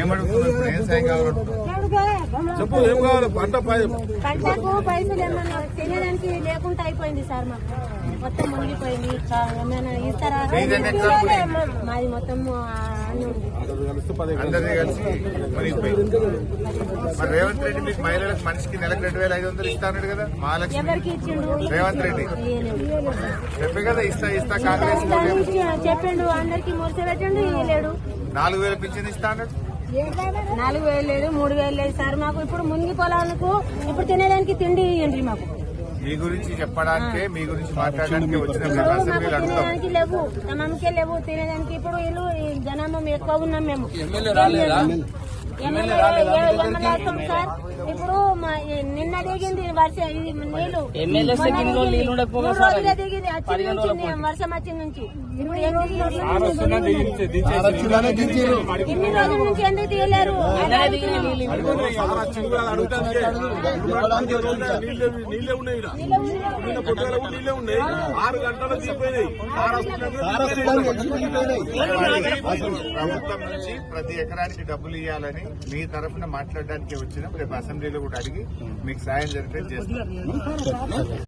ఏమడుగుతున్నారు? ఇప్పుడు ఏం సాయం కావాలంటున్నారు చెప్పు ఏం కావాలి? పంట పంటకు పైసలు ఏమన్నా తినడానికి లేకుండా అయిపోయింది సార్ మాకు. మొత్తం మునిగిపోయింది. ఏమైనా ఇస్తారా? మాది మొత్తం అందరినీ కలిసి మరి రేవంత్ రెడ్డి మీకు మహిళలకు మనిషికి నెలకు రెండు వేల ఐదు వందలు ఇస్తాడు కదా మహాలక్ష్మి రేవంత్ రెడ్డి. చెప్పే కదా ఇస్తా ఇస్తా కాంగ్రెస్ చెప్పిండు. అందరికి మురిసి పెట్టండు ఇయ్యలేడు. నాలుగు వేల పింఛన్ ఇస్తా అన్నాడు. నాలుగు వేలు లేదు మూడు వేలు లేదు సార్. మాకు ఇప్పుడు మునిగి పొలాలకు ఇప్పుడు తినేదానికి తిండి ఇవ్వండి మాకు. మీ గురించి చెప్పడానికే మీ గురించి మాట్లాడడానికి వచ్చిన తినేదానికి లేవు తమకే లేవు తినేదానికి ఇప్పుడు వీళ్ళు ఈ జనాభా ఎక్కువ ఉన్నాం మేము. MLA MLA sir. నిన్న దిగింది వర్ష ఇది నీళ్ళు రోజులు దిగింది నుంచి వర్షం నుంచి? ఇన్ని రోజుల నుంచి ఎందుకు తీయలేరు? ఆరు గంటలు దిగిపోయినాయి సారా ప్రభుత్వం నుంచి ప్రతి ఎకరానికి డబ్బులు ఇవ్వాలని మీ తరఫున మాట్లాడడానికి వచ్చినాం రేపు అసెంబ్లీలో కూడా అడిగి మీకు సాయం జరిపేది చేస్తాం.